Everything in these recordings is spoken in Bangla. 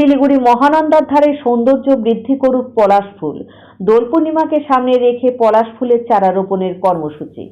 শিলিগুড়ি মহানন্দার ধারে সৌন্দর্য বৃদ্ধি করুক পলাশ ফুল। দোল পূর্ণিমাকে সামনে রেখে পলাশ ফুলের চারা রোপণের কর্মসূচি।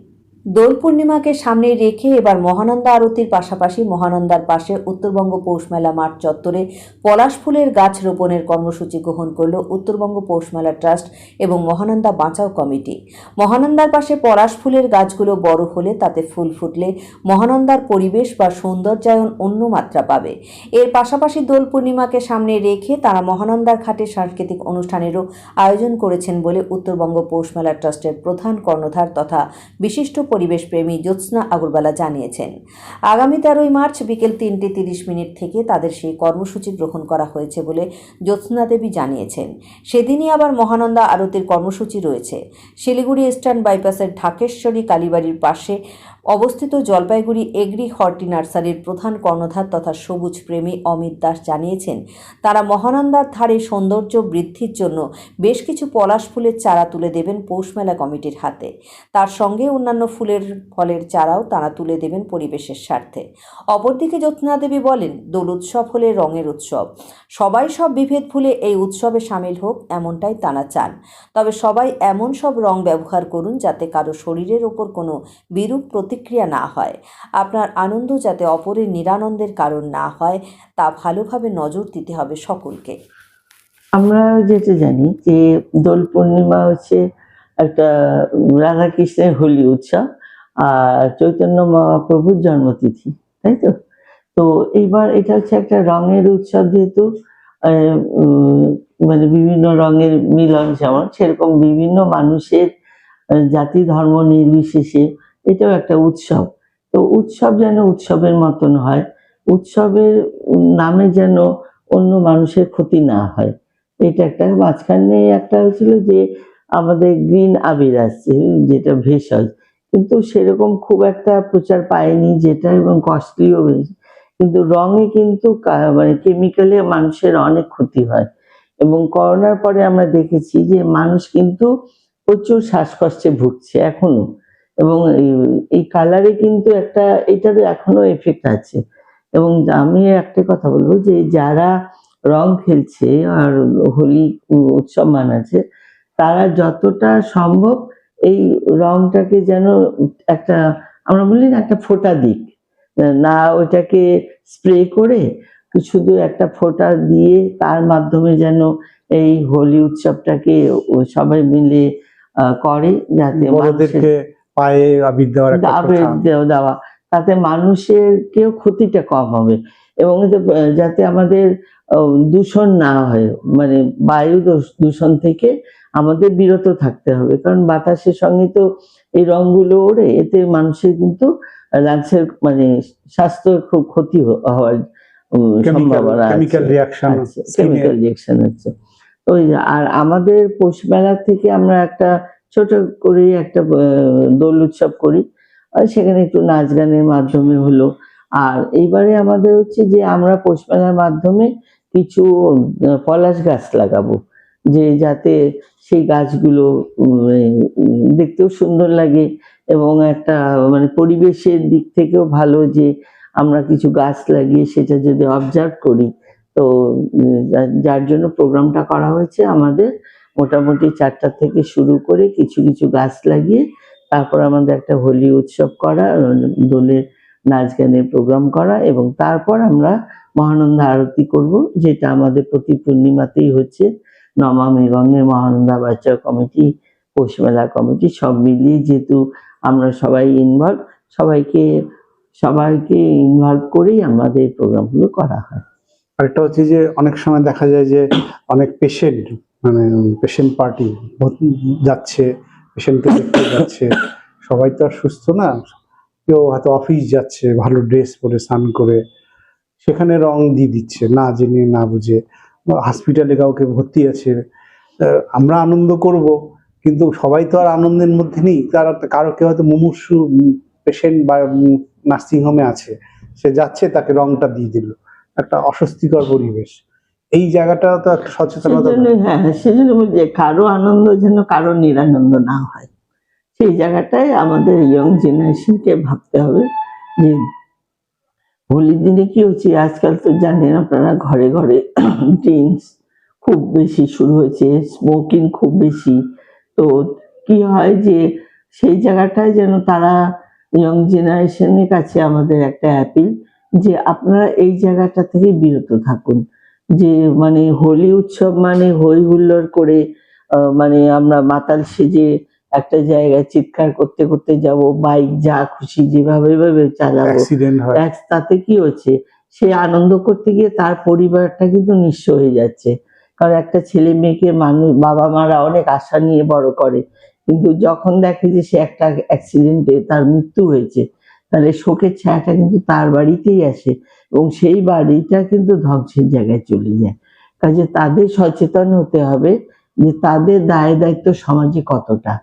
দোল পূর্ণিমাকে সামনে রেখে এবার মহানন্দা আরতির পাশাপাশি মহানন্দার পাশে উত্তরবঙ্গ পৌষ মেলা মাঠ চত্বরে পলাশ ফুলের গাছ রোপণের কর্মসূচি গ্রহণ করল উত্তরবঙ্গ পৌষ মেলা ট্রাস্ট এবং মহানন্দা বাঁচাও কমিটি। মহানন্দার পাশে পলাশ ফুলের গাছগুলো বড় হলে তাতে ফুল ফুটলে মহানন্দার পরিবেশ বা সৌন্দর্যায়ন অন্য মাত্রা পাবে। এর পাশাপাশি দোল পূর্ণিমাকে সামনে রেখে তারা মহানন্দার ঘাটে সাংস্কৃতিক অনুষ্ঠানেরও আয়োজন করেছেন বলে উত্তরবঙ্গ পৌষ মেলা ট্রাস্টের প্রধান কর্ণধার তথা বিশিষ্ট পরিবেশপ্রেমী জ্যোৎস্না আগরবালা জানিয়েছেন, আগামী তেরোই মার্চ বিকেল তিনটে তিরিশ মিনিট থেকে তাদের সেই কর্মসূচি গ্রহণ করা হয়েছে বলে জ্যোৎস্না দেবী জানিয়েছেন। সেদিনই আবার মহানন্দা আরতির কর্মসূচি রয়েছে। শিলিগুড়ি ইস্টার্ন বাইপাসের ঢাকেশ্বরী কালীবাড়ির পাশে অবস্থিত জলপাইগুড়ি এগ্রি হর্টি নার্সারির প্রধান কর্ণধার তথা সবুজ প্রেমী অমিত দাস জানিয়েছেন, তারা মহানন্দার ধারে সৌন্দর্য বৃদ্ধির জন্য বেশ কিছু পলাশ ফুলের চারা তুলে দেবেন পৌষমেলা কমিটির হাতে। তার সঙ্গে অন্যান্য ফুলের ফলের চারাও তারা তুলে দেবেন পরিবেশের স্বার্থে। অপরদিকে জ্যোৎস্না দেবী বলেন, দোল উৎসব হলে রঙের উৎসব। সবাই সব বিভেদ ভুলে এই উৎসবে সামিল হোক এমনটাই তারা চান। তবে সবাই এমন সব রং ব্যবহার করুন যাতে কারও শরীরের ওপর কোনো বিরূপ প্রতিক্রিয়া না হয়, আপনার আনন্দ যাতে অপরের নিরানন্দের কারণ না হয়, তা ভালোভাবে নজর দিতে হবে সকলকে। আমরা যেটা জানি যে দোল পূর্ণিমা হচ্ছে একটা রাধাকৃষ্ণের হোলি উৎসব আর চৈতন্য মহাপ্রভুর জন্মতিথি, তাই তো? তো এইবার এটা হচ্ছে একটা রঙের উৎসব যেহেতু মানে বিভিন্ন রঙের মিলন যেমন, সেরকম বিভিন্ন মানুষের জাতি ধর্ম নির্বিশেষে এটাও একটা উৎসব। তো উৎসব যেন উৎসবের মতন হয়, উৎসবের নামে যেন অন্য মানুষের ক্ষতি না হয়। এটা একটা মাঝখানে একটা হয়েছিল যে আমাদের গ্রিন আবির আসছে, যেটা ভেষজ। কিন্তু সেরকম খুব একটা প্রচার পায়নি যেটা এবং কস্টলিও বেশি। কিন্তু রঙে কিন্তু মানে কেমিক্যালে মানুষের অনেক ক্ষতি হয়। এবং করোনার পরে আমরা দেখেছি যে মানুষ কিন্তু প্রচুর শ্বাসকষ্টে ভুগছে এখনও। এবং এই- কালারে কিন্তু একটা এটারও এখনও এফেক্ট আছে। এবং আমি একটা কথা বলব যে যারা রং খেলছে আর হোলি উৎসব মানাচ্ছে তারা যতটা সম্ভব এই রংটাকে যেন একটা আমরা বলি না একটা ফোঁটা দিক। না ওইটাকে স্প্রে করে শুধু একটা ফোঁটা দিয়ে তার মাধ্যমে যেন এই হোলি উৎসবটাকে সবাই মিলে করে যাতে মানুষের- পায়ে আবির দেওয়ার একটা আবির দেওয়া তাতে মানুষের কেউ ক্ষতিটা কম হবে। এবং যাতে আমাদের দূষণ না হয় মানে বায়ু দূষণ থেকে আমাদের বিরত থাকতে হবে। কারণ বাতাসের সঙ্গে তো এই রংগুলো ওড়ে এতে মানুষের কিন্তু লাংসের মানে স্বাস্থ্য খুব ক্ষতি হওয়ার সম্ভাবনা আছে। কেমিক্যাল রিয়াকশন ওই আর আমাদের পৌষ মেলা থেকে আমরা একটা ছোট করে একটা দোল উৎসব করি। আর সেখানে একটু নাচ গানের মাধ্যমে হলো। আর এইবারে আমাদের হচ্ছে যে আমরা পৌষ মেলার মাধ্যমে কিছু পলাশ গাছ লাগাবো। যে যাতে সেই গাছগুলো উম, দেখতেও সুন্দর লাগে এবং একটা মানে পরিবেশের দিক থেকেও ভালো যে আমরা কিছু গাছ লাগিয়ে সেটা যদি অবজার্ভ করি। তো যার জন্য প্রোগ্রামটা করা হয়েছে আমাদের মোটামুটি চারটা থেকে শুরু করে কিছু কিছু গাছ লাগিয়ে তারপর আমাদের একটা হোলি উৎসব করা দোলের নাচ গানের প্রোগ্রাম করা এবং তারপর আমরা মহানন্দা আরতি করব, যেটা আমাদের প্রতি পূর্ণিমাতেই হচ্ছে। নমামি গঙ্গে মহানন্দা বাচ্চা কমিটি পৌষমেলা কমিটি সব মিলিয়ে যেহেতু আমরা সবাই ইনভলভ সবাইকে সবাইকে ইনভলভ করেই আমাদের প্রোগ্রামগুলো করা হয়। আরেকটা হচ্ছে যে অনেক সময় দেখা যায় যে অনেক পেশেন্ট মানে পেশেন্ট পার্টি যাচ্ছে পেশেন্টকে দেখতে যাচ্ছে, সবাই তো আর সুস্থ না। কেউ হয়তো অফিস যাচ্ছে, ভালো ড্রেস পরে স্নান করে, সেখানে রং দিয়ে দিচ্ছে, না জেনে, না বুঝে। হসপিটালে কাউকে ভর্তি আছে আমরা আনন্দ করব, কিন্তু সবাই তো আর আনন্দের মধ্যে নেই। তারা কারও, কেউ হয়তো মুমূর্ষু পেশেন্ট বা নার্সিংহোমে আছে, সে যাচ্ছে, তাকে রংটা দিয়ে দিল। একটা অস্বস্তিকর পরিবেশ। এই জায়গাটা তো একটা সচেতনতা সেজন্য হ্যাঁ সেজন্য বলছি যে কারও আনন্দ যেন কারও নিরানন্দ না হয়। সেই জায়গাটায় আমাদের ইয়ং জেনারেশনকে ভাবতে হবে যে হোলির দিনে কি হচ্ছে? আজকাল তো জানেন আপনারা ঘরে ঘরে ড্রিঙ্কস খুব বেশি শুরু হয়েছে স্মোকিং খুব বেশি। তো কি হয় যে সেই জায়গাটায় যেন তারা ইয়ং জেনারেশনের কাছে আমাদের একটা অ্যাপিল যে আপনারা এই জায়গাটা থেকে বিরত থাকুন। যে মানে হোলি উৎসব মানে হই হুল্লোড় করে মানে আমরা মাতাল সেজে একটা জায়গায় চিৎকার করতে করতে যাব বাইক যা খুশি যেভাবে ভাবে চালাবো। তাতে কি হচ্ছে? সে আনন্দ করতে গিয়ে তার পরিবারটা কিন্তু নিঃস্ব হয়ে যাচ্ছে। কারণ একটা ছেলে মেয়েকে মানুষ বাবা মারা অনেক আশা নিয়ে বড় করে। কিন্তু যখন দেখে যে সে একটা অ্যাক্সিডেন্টে তার মৃত্যু হয়েছে তাহলে শোকের ছায়াটা কিন্তু তার বাড়িতেই আসে এবং সেই বাড়িটা কিন্তু ধ্বংসের জায়গায় চলে যায়। কাজে তাদের সচেতন হতে হবে যে তাদের দায় দায়িত্ব সমাজে কতটা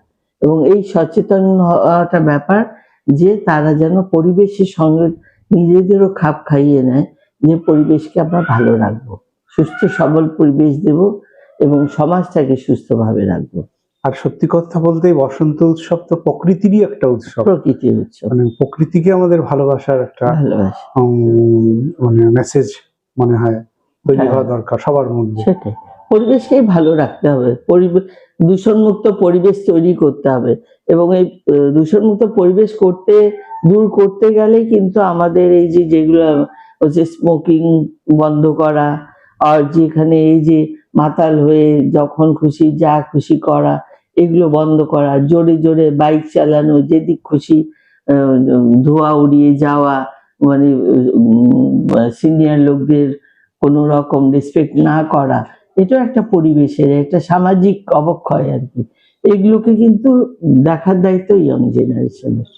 এবং এই সচেতন হওয়াটা ব্যাপার যে তারা যেন পরিবেশের সঙ্গে নিজেদেরও খাপ খাইয়ে নেয় যে পরিবেশকে আমরা ভালো রাখব, সুস্থ সবল পরিবেশ দেব এবং সমাজটাকে সুস্থভাবে রাখব। আর সত্যি কথা বলতে বসন্ত উৎসব তো প্রকৃতিরই একটা উৎসব। প্রকৃতির উৎসব। মানে প্রকৃতিকে আমাদের ভালোবাসার একটা মানে মেসেজ মনে হয় তৈরি হ্যাঁ। হওয়া দরকার সবার মধ্যে। সেটাই। পরিবেশকেই ভালো রাখতে হবে। পরিবেশ দূষণমুক্ত পরিবেশ তৈরি করতে হবে। এবং এই দূষণমুক্ত পরিবেশ করতে দূর করতে গেলে কিন্তু আমাদের এই যে যেগুলো হচ্ছে স্মোকিং বন্ধ করা আর যেখানে এই যে মাতাল হয়ে যখন খুশি যা খুশি করা এগুলো বন্ধ করা, জোরে জোরে বাইক চালানো, যেদিক খুশি ধোয়া উড়িয়ে যাওয়া মানে সিনিয়র লোকদের কোনো রকম রেসপেক্ট না করা, এটাও একটা পরিবেশের, একটা সামাজিক অবক্ষয় আর কি। এগুলোকে কিন্তু দেখার দায়িত্ব ইয়ং জেনারেশনের